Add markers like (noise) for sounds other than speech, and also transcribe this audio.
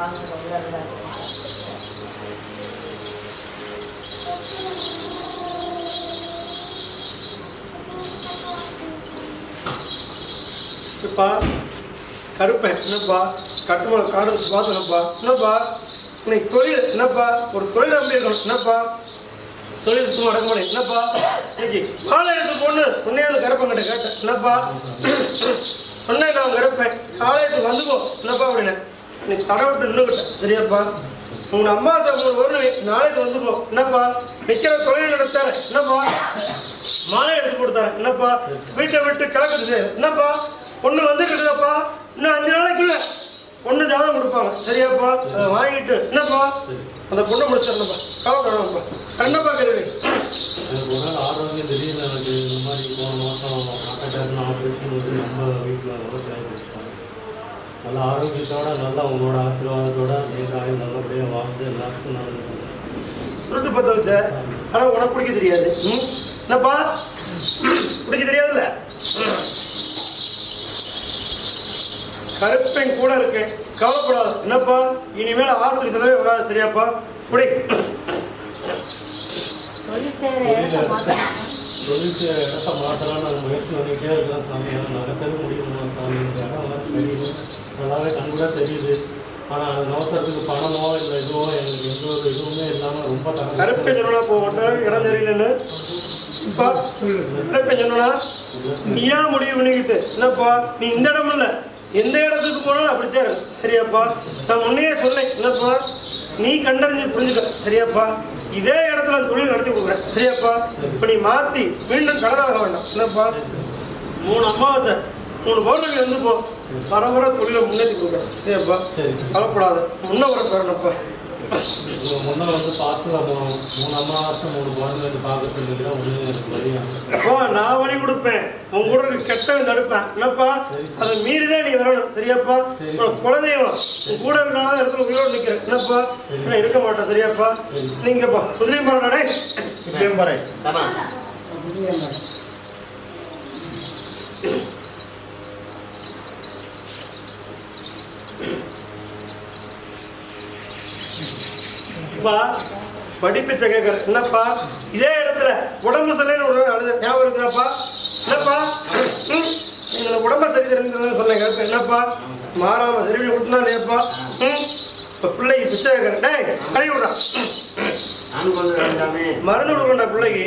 சுருட்டு இப்பா கருப்பேன் என்னப்பா? கட்டுமலை காடு வச்சு என்னப்பா? இன்னைக்கு தொழில் என்னப்பா? ஒரு தொழில் நம்பி இருக்கணும். என்னப்பா? தொழில் சும்மா நடக்க முடியும் என்னப்பா? இன்னைக்கு காலை எடுத்து பொண்ணு உன்னையாவது கருப்பங்கிட்ட கேட்டேன். என்னப்பா? (clears throat) சொன்னேன் நான் கருப்பேன். காலையத்துக்கு வந்துக்கோ. என்னப்பா அப்படின்னு. இன்னைக்கு தடை விட்டு நின்றுக்கிட்டேன் சரியாப்பா? உங்கள் அம்மா உங்களுக்கு ஒரு நாளைக்கு வந்துருவோம். என்னப்பா? நிற்கிற தொழில் நடத்தாரு என்னப்பா? மாலை எடுத்து கொடுத்தாரு. என்னப்பா? வீட்டை விட்டு கிளக்குது என்னப்பா? பொண்ணு வந்துட்டுதாப்பா இன்னும் அஞ்சு நாளைக்குள்ள ஒன்று ஜாதகம் கொடுப்பாங்க. சரியாப்பா? அதை வாங்கிட்டு என்னப்பா? அந்த பொண்ணை முடிச்சிடணும்ப்பா கவலைப்படாமப்பா கண்ணப்பா கருவி. எனக்கு ஒரு நாள் ஆரோக்கியம் திடீர்னு எனக்கு. இந்த மாதிரி போன மாதம் ஆப்ரேஷன் வந்து நம்ம வீட்டில் விவசாயம் நல்ல ஆரோக்கியத்தோட நல்லா உங்களோட ஆசீர்வாதத்தோட நீங்கள் நல்லபடியாக வாழ்ந்து எல்லாத்துக்கும் நல்லது. சுருட்டு பத்த வச்ச? ஆனா உனக்கு பிடிக்க தெரியாது. ம்? என்னப்பா? பிடிக்க தெரியாதுல்ல? கருப்பேன் கூட இருக்கேன். கவலைப்படாத. என்னப்பா? இனிமேல் ஆஸ்பத்திரி செலவே வராது. சரியாப்பா? பிடி. செய்கிற இடத்த மாற்றலாம் நாங்கள் முயற்சி பண்ணிக்கிட்டே இருக்கிறோம் சாமி. ஆனால் நடக்கவே முடியுமா சாமி. சரியில்லை. நல்லாவே கண்கூட தெரியுது. ஆனால் அது நோக்கிறதுக்கு பணமோ இல்லை இதுவோ எங்களுக்கு எந்த ஒரு இதுவுமே இல்லாமல் ரொம்ப தரம் சொன்னா போக மாட்டேன் இடம் தெரியலன்னு இப்போ கருப்பேன் சொன்னா நீ ஏன் முடிவு பண்ணிக்கிட்டு. என்னப்பா நீ இந்த இடம் இல்லை. எந்த இடத்துக்கு போனாலும் அப்படித்தான் இருக்கும் சரியாப்பா நான் முன்னையே சொன்னேன். என்னப்பா நீ கண்டறிஞ்சு புரிஞ்சுக்க. சரியாப்பா இதே இடத்துல தொழில் நடத்தி கொடுக்குறேன். சரியாப்பா இப்போ நீ மாற்றி மீண்டும் கடனாக வேண்டாம். என்னப்பா மூணு அமாவாசை மூணு பௌர்ணமி வந்து போ. வர வர தொழிலை முன்னேற்றி கொடுக்குறேன் சரியாப்பா சரி. கவலைப்படாத. முன்ன வர உங்க முன்ன வந்து பார்த்து நம்ம மூணு அமாவாசை மூணு குழந்தை வந்து பார்க்கறதுக்கு நான் வழி கொடுப்பேன். உன் கூட கெட்டவன் தடுப்பேன். என்னப்பா? அதை மீறிதான் நீ வரணும். சரியாப்பா? சரி. உன் குலதெய்வம் உன் கூட இருக்கான இடத்துல உயிரோடு நிற்கிறேன் என்னப்பா? நான் இருக்க மாட்டேன் சரியாப்பா? நீங்கப்பா குதிரை மரம் நடை குதிரை அப்பா படிப்பிச்ச கேட்கறேன் என்னப்பா? இதே இடத்துல உடம்பு சரியில்லைன்னு ஒரு அழுத ஞாபகம் இருக்குதாப்பா? என்னப்பா? ம்? நீங்க உடம்ப சரி தெரிஞ்சுன்னு சொன்னேன் கேட்பேன் என்னப்பா? மாறாம சரி கொடுத்தனா இல்லையாப்பா? இப்போ பிள்ளைக்கு பிச்சை கேட்கறேன் டேய் கழுவி விடுறா நானும் கொண்டு வேண்டாமே மருந்து கொடுக்கண்டா பிள்ளைக்கு.